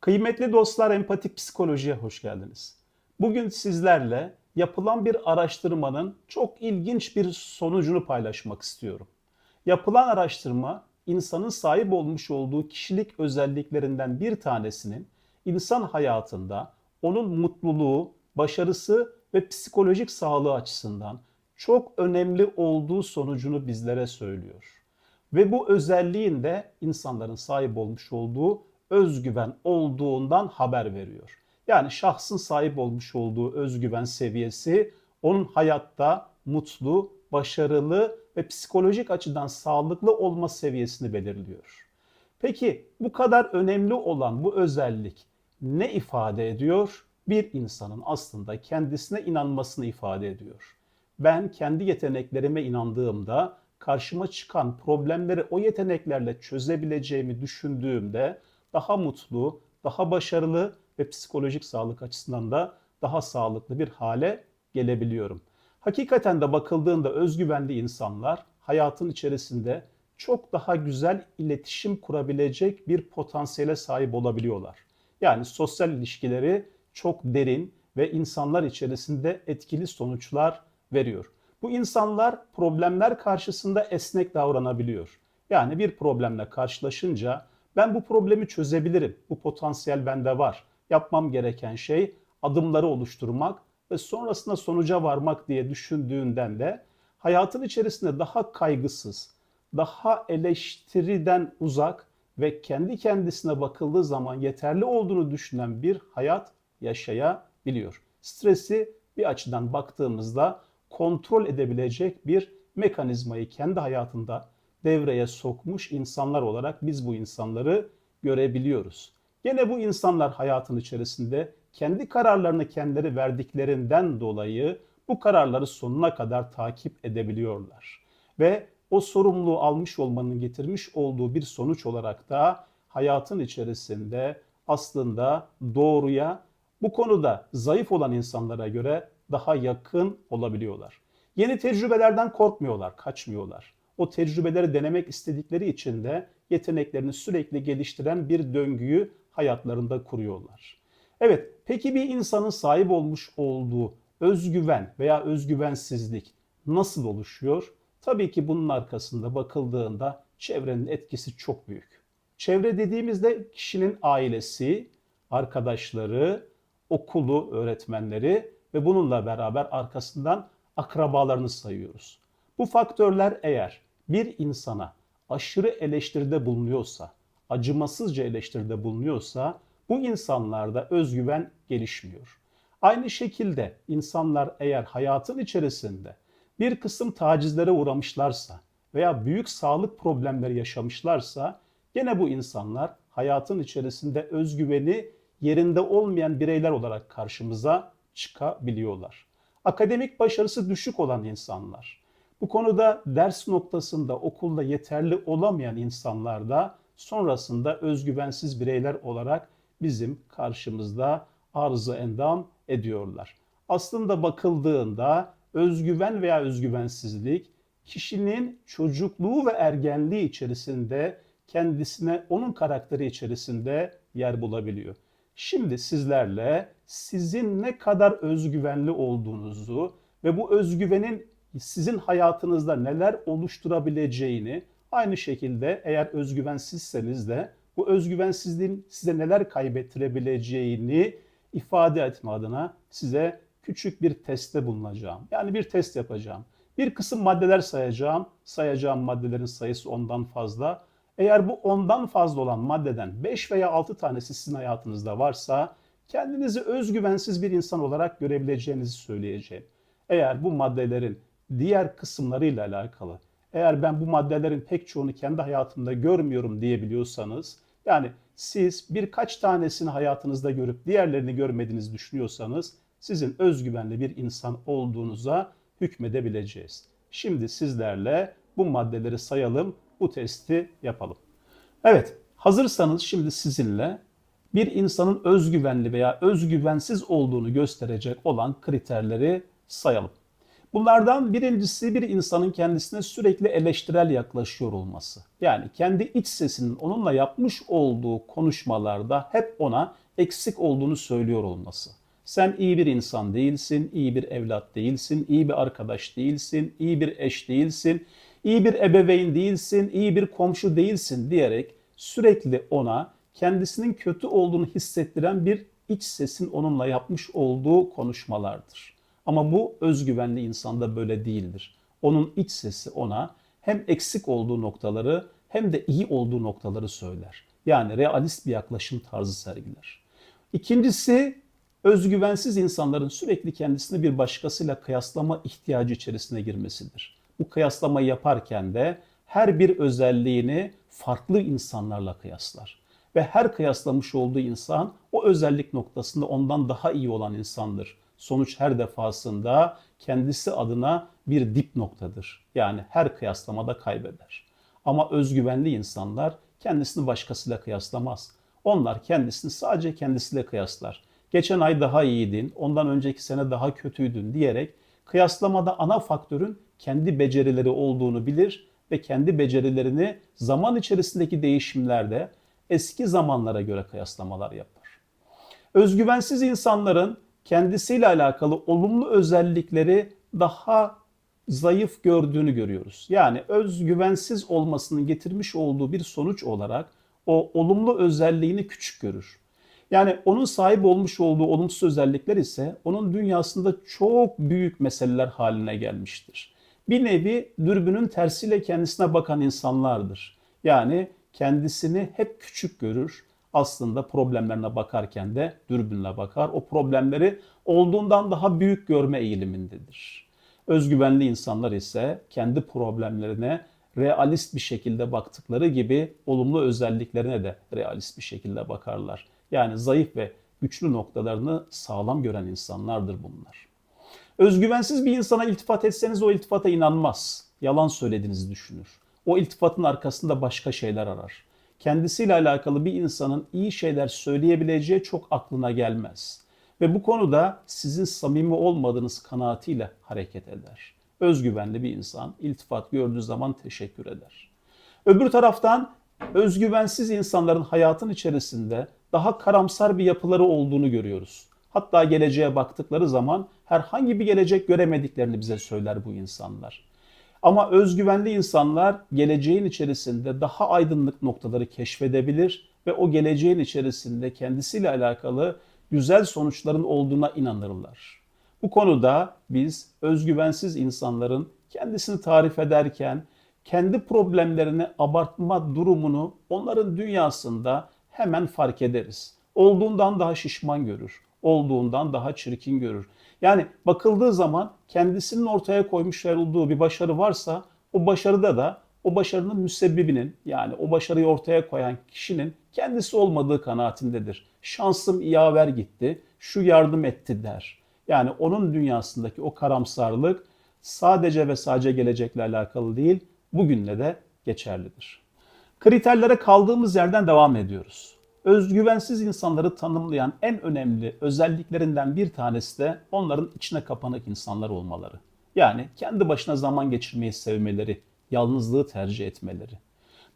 Kıymetli dostlar empatik psikolojiye hoş geldiniz. Bugün sizlerle yapılan bir araştırmanın çok ilginç bir sonucunu paylaşmak istiyorum. Yapılan araştırma insanın sahip olmuş olduğu kişilik özelliklerinden bir tanesinin insan hayatında onun mutluluğu, başarısı ve psikolojik sağlığı açısından çok önemli olduğu sonucunu bizlere söylüyor. Ve bu özelliğin de insanların sahip olmuş olduğu özgüven olduğundan haber veriyor. Yani şahsın sahip olmuş olduğu özgüven seviyesi onun hayatta mutlu, başarılı ve psikolojik açıdan sağlıklı olma seviyesini belirliyor. Peki bu kadar önemli olan bu özellik ne ifade ediyor? Bir insanın aslında kendisine inanmasını ifade ediyor. Ben kendi yeteneklerime inandığımda karşıma çıkan problemleri o yeteneklerle çözebileceğimi düşündüğümde daha mutlu, daha başarılı ve psikolojik sağlık açısından da daha sağlıklı bir hale gelebiliyorum. Hakikaten de bakıldığında özgüvenli insanlar hayatın içerisinde çok daha güzel iletişim kurabilecek bir potansiyele sahip olabiliyorlar. Yani sosyal ilişkileri çok derin ve insanlar içerisinde etkili sonuçlar veriyor. Bu insanlar problemler karşısında esnek davranabiliyor. Yani bir problemle karşılaşınca ben bu problemi çözebilirim. Bu potansiyel bende var. Yapmam gereken şey adımları oluşturmak ve sonrasında sonuca varmak diye düşündüğünden de hayatın içerisinde daha kaygısız, daha eleştiriden uzak ve kendi kendisine bakıldığı zaman yeterli olduğunu düşünen bir hayat yaşayabiliyor. Stresi bir açıdan baktığımızda kontrol edebilecek bir mekanizmayı kendi hayatında devreye sokmuş insanlar olarak biz bu insanları görebiliyoruz. Yine bu insanlar hayatın içerisinde kendi kararlarını kendileri verdiklerinden dolayı bu kararları sonuna kadar takip edebiliyorlar. Ve o sorumluluğu almış olmanın getirmiş olduğu bir sonuç olarak da hayatın içerisinde aslında doğruya bu konuda zayıf olan insanlara göre daha yakın olabiliyorlar. Yeni tecrübelerden korkmuyorlar, kaçmıyorlar. O tecrübeleri denemek istedikleri için de yeteneklerini sürekli geliştiren bir döngüyü hayatlarında kuruyorlar. Evet, peki bir insanın sahip olmuş olduğu özgüven veya özgüvensizlik nasıl oluşuyor? Tabii ki bunun arkasında bakıldığında çevrenin etkisi çok büyük. Çevre dediğimizde kişinin ailesi, arkadaşları, okulu, öğretmenleri ve bununla beraber arkasından akrabalarını sayıyoruz. Bu faktörler eğer bir insana aşırı eleştiride bulunuyorsa, acımasızca eleştiride bulunuyorsa bu insanlarda özgüven gelişmiyor. Aynı şekilde insanlar eğer hayatın içerisinde bir kısım tacizlere uğramışlarsa veya büyük sağlık problemleri yaşamışlarsa gene bu insanlar hayatın içerisinde özgüveni yerinde olmayan bireyler olarak karşımıza çıkabiliyorlar. Akademik başarısı düşük olan insanlar, bu konuda ders noktasında okulda yeterli olamayan insanlar da sonrasında özgüvensiz bireyler olarak bizim karşımızda arzı endam ediyorlar. Aslında bakıldığında özgüven veya özgüvensizlik kişinin çocukluğu ve ergenliği içerisinde kendisine onun karakteri içerisinde yer bulabiliyor. Şimdi sizlerle sizin ne kadar özgüvenli olduğunuzu ve bu özgüvenin sizin hayatınızda neler oluşturabileceğini aynı şekilde eğer özgüvensizseniz de bu özgüvensizliğin size neler kaybettirebileceğini ifade etme adına size küçük bir testte bulunacağım. Yani bir test yapacağım. Bir kısım maddeler sayacağım. Sayacağım maddelerin sayısı ondan fazla. Eğer bu ondan fazla olan maddeden 5 veya 6 tanesi sizin hayatınızda varsa kendinizi özgüvensiz bir insan olarak görebileceğinizi söyleyeceğim. Eğer bu maddelerin diğer kısımlarıyla alakalı, eğer ben bu maddelerin pek çoğunu kendi hayatımda görmüyorum diyebiliyorsanız, yani siz birkaç tanesini hayatınızda görüp diğerlerini görmediğinizi düşünüyorsanız, sizin özgüvenli bir insan olduğunuza hükmedebileceğiz. Şimdi sizlerle bu maddeleri sayalım, bu testi yapalım. Evet, hazırsanız şimdi sizinle bir insanın özgüvenli veya özgüvensiz olduğunu gösterecek olan kriterleri sayalım. Bunlardan birincisi bir insanın kendisine sürekli eleştirel yaklaşıyor olması. Yani kendi iç sesinin onunla yapmış olduğu konuşmalarda hep ona eksik olduğunu söylüyor olması. Sen iyi bir insan değilsin, iyi bir evlat değilsin, iyi bir arkadaş değilsin, iyi bir eş değilsin, iyi bir ebeveyn değilsin, iyi bir komşu değilsin diyerek sürekli ona kendisinin kötü olduğunu hissettiren bir iç sesin onunla yapmış olduğu konuşmalardır. Ama bu özgüvenli insanda böyle değildir. Onun iç sesi ona hem eksik olduğu noktaları hem de iyi olduğu noktaları söyler. Yani realist bir yaklaşım tarzı sergiler. İkincisi özgüvensiz insanların sürekli kendisini bir başkasıyla kıyaslama ihtiyacı içerisine girmesidir. Bu kıyaslamayı yaparken de her bir özelliğini farklı insanlarla kıyaslar. Ve her kıyaslamış olduğu insan o özellik noktasında ondan daha iyi olan insandır. Sonuç her defasında kendisi adına bir dip noktadır. Yani her kıyaslamada kaybeder. Ama özgüvenli insanlar kendisini başkasıyla kıyaslamaz. Onlar kendisini sadece kendisiyle kıyaslar. Geçen ay daha iyiydin, ondan önceki sene daha kötüydün diyerek kıyaslamada ana faktörün kendi becerileri olduğunu bilir ve kendi becerilerini zaman içerisindeki değişimlerde eski zamanlara göre kıyaslamalar yapar. Özgüvensiz insanların kendisiyle alakalı olumlu özellikleri daha zayıf gördüğünü görüyoruz. Yani özgüvensiz olmasının getirmiş olduğu bir sonuç olarak o olumlu özelliğini küçük görür. Yani onun sahip olmuş olduğu olumsuz özellikler ise onun dünyasında çok büyük meseleler haline gelmiştir. Bir nevi dürbünün tersiyle kendisine bakan insanlardır. Yani kendisini hep küçük görür. Aslında problemlerine bakarken de dürbünle bakar. O problemleri olduğundan daha büyük görme eğilimindedir. Özgüvenli insanlar ise kendi problemlerine realist bir şekilde baktıkları gibi olumlu özelliklerine de realist bir şekilde bakarlar. Yani zayıf ve güçlü noktalarını sağlam gören insanlardır bunlar. Özgüvensiz bir insana iltifat etseniz o iltifata inanmaz. Yalan söylediğinizi düşünür. O iltifatın arkasında başka şeyler arar. Kendisiyle alakalı bir insanın iyi şeyler söyleyebileceği çok aklına gelmez. Ve bu konuda sizin samimi olmadığınız kanaatiyle hareket eder. Özgüvenli bir insan iltifat gördüğü zaman teşekkür eder. Öbür taraftan özgüvensiz insanların hayatın içerisinde daha karamsar bir yapıları olduğunu görüyoruz. Hatta geleceğe baktıkları zaman herhangi bir gelecek göremediklerini bize söyler bu insanlar. Ama özgüvenli insanlar geleceğin içerisinde daha aydınlık noktaları keşfedebilir ve o geleceğin içerisinde kendisiyle alakalı güzel sonuçların olduğuna inanırlar. Bu konuda biz özgüvensiz insanların kendisini tarif ederken kendi problemlerini abartma durumunu onların dünyasında hemen fark ederiz. Olduğundan daha şişman görür, olduğundan daha çirkin görür. Yani bakıldığı zaman kendisinin ortaya koymuş olduğu bir başarı varsa o başarıda da o başarının müsebbibinin yani o başarıyı ortaya koyan kişinin kendisi olmadığı kanaatindedir. Şansım yaver gitti, şu yardım etti der. Yani onun dünyasındaki o karamsarlık sadece ve sadece gelecekle alakalı değil, bugünle de geçerlidir. Kriterlere kaldığımız yerden devam ediyoruz. Özgüvensiz insanları tanımlayan en önemli özelliklerinden bir tanesi de onların içine kapanık insanlar olmaları. Yani kendi başına zaman geçirmeyi sevmeleri, yalnızlığı tercih etmeleri.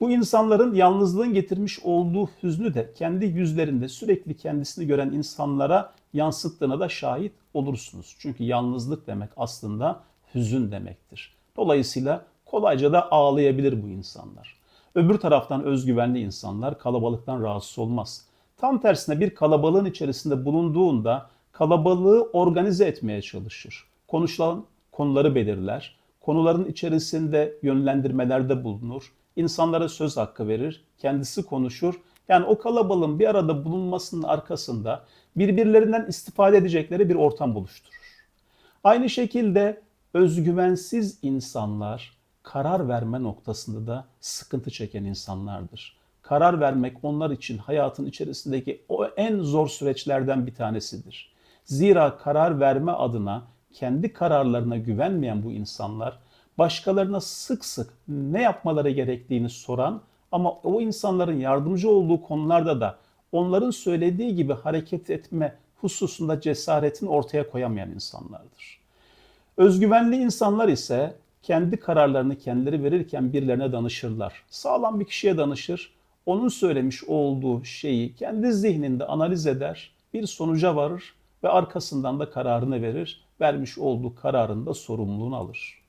Bu insanların yalnızlığın getirmiş olduğu hüznü de kendi yüzlerinde sürekli kendisini gören insanlara yansıttığına da şahit olursunuz. Çünkü yalnızlık demek aslında hüzün demektir. Dolayısıyla kolayca da ağlayabilir bu insanlar. Öbür taraftan özgüvenli insanlar kalabalıktan rahatsız olmaz. Tam tersine bir kalabalığın içerisinde bulunduğunda kalabalığı organize etmeye çalışır. Konuşulan konuları belirler. Konuların içerisinde yönlendirmelerde bulunur. İnsanlara söz hakkı verir. Kendisi konuşur. Yani o kalabalığın bir arada bulunmasının arkasında birbirlerinden istifade edecekleri bir ortam buluşturur. Aynı şekilde özgüvensiz insanlar karar verme noktasında da sıkıntı çeken insanlardır. Karar vermek onlar için hayatın içerisindeki o en zor süreçlerden bir tanesidir. Zira karar verme adına kendi kararlarına güvenmeyen bu insanlar başkalarına sık sık ne yapmaları gerektiğini soran ama o insanların yardımcı olduğu konularda da onların söylediği gibi hareket etme hususunda cesaretini ortaya koyamayan insanlardır. Özgüvenli insanlar ise kendi kararlarını kendileri verirken birilerine danışırlar. Sağlam bir kişiye danışır. Onun söylemiş olduğu şeyi kendi zihninde analiz eder, bir sonuca varır ve arkasından da kararını verir. Vermiş olduğu kararın da sorumluluğunu alır.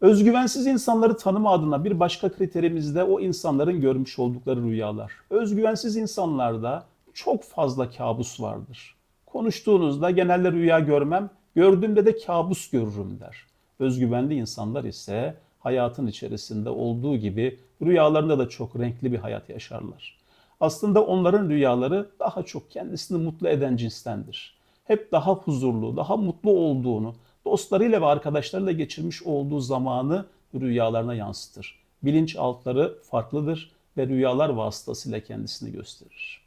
Özgüvensiz insanları tanıma adına bir başka kriterimiz de o insanların görmüş oldukları rüyalar. Özgüvensiz insanlarda çok fazla kabus vardır. Konuştuğunuzda genelde rüya görmem, gördüğümde de kabus görürüm der. Özgüvenli insanlar ise hayatın içerisinde olduğu gibi rüyalarında da çok renkli bir hayat yaşarlar. Aslında onların rüyaları daha çok kendisini mutlu eden cinstendir. Hep daha huzurlu, daha mutlu olduğunu, dostlarıyla ve arkadaşlarıyla geçirmiş olduğu zamanı rüyalarına yansıtır. Bilinçaltları farklıdır ve rüyalar vasıtasıyla kendisini gösterir.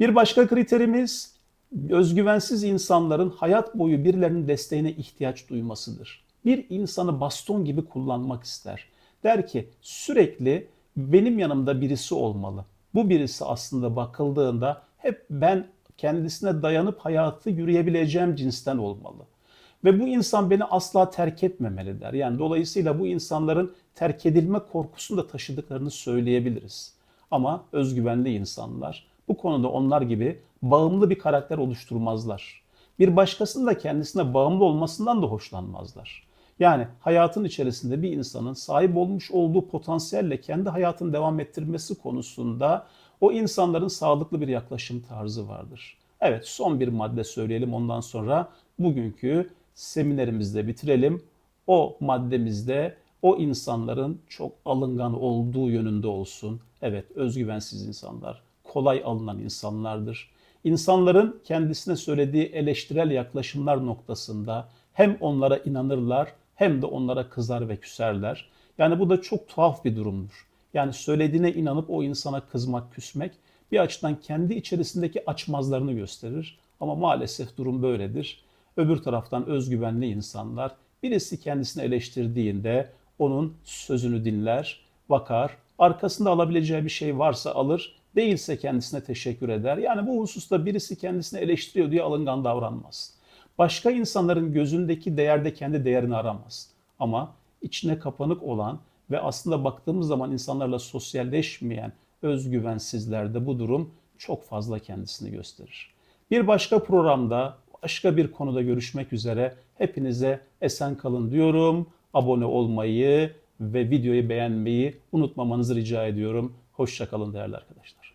Bir başka kriterimiz özgüvensiz insanların hayat boyu birilerinin desteğine ihtiyaç duymasıdır. Bir insanı baston gibi kullanmak ister. Der ki sürekli benim yanımda birisi olmalı. Bu birisi aslında bakıldığında hep ben kendisine dayanıp hayatı yürüyebileceğim cinsten olmalı. Ve bu insan beni asla terk etmemeli der. Yani dolayısıyla bu insanların terk edilme korkusunu da taşıdıklarını söyleyebiliriz. Ama özgüvenli insanlar bu konuda onlar gibi bağımlı bir karakter oluşturmazlar. Bir başkasının da kendisine bağımlı olmasından da hoşlanmazlar. Yani hayatın içerisinde bir insanın sahip olmuş olduğu potansiyelle kendi hayatını devam ettirmesi konusunda o insanların sağlıklı bir yaklaşım tarzı vardır. Evet son bir madde söyleyelim ondan sonra bugünkü seminerimizde bitirelim. O maddemizde o insanların çok alıngan olduğu yönünde olsun. Evet özgüvensiz insanlar, kolay alınan insanlardır. İnsanların kendisine söylediği eleştirel yaklaşımlar noktasında hem onlara inanırlar hem de onlara kızar ve küserler. Yani bu da çok tuhaf bir durumdur. Yani söylediğine inanıp o insana kızmak, küsmek bir açıdan kendi içerisindeki açmazlarını gösterir. Ama maalesef durum böyledir. Öbür taraftan özgüvenli insanlar birisi kendisini eleştirdiğinde onun sözünü dinler, bakar, arkasında alabileceği bir şey varsa alır, değilse kendisine teşekkür eder. Yani bu hususta birisi kendisini eleştiriyor diye alıngan davranmaz. Başka insanların gözündeki değerde kendi değerini aramaz. Ama içine kapanık olan ve aslında baktığımız zaman insanlarla sosyalleşmeyen özgüvensizlerde bu durum çok fazla kendisini gösterir. Bir başka programda başka bir konuda görüşmek üzere. Hepinize esen kalın diyorum. Abone olmayı ve videoyu beğenmeyi unutmamanızı rica ediyorum. Hoşçakalın değerli arkadaşlar.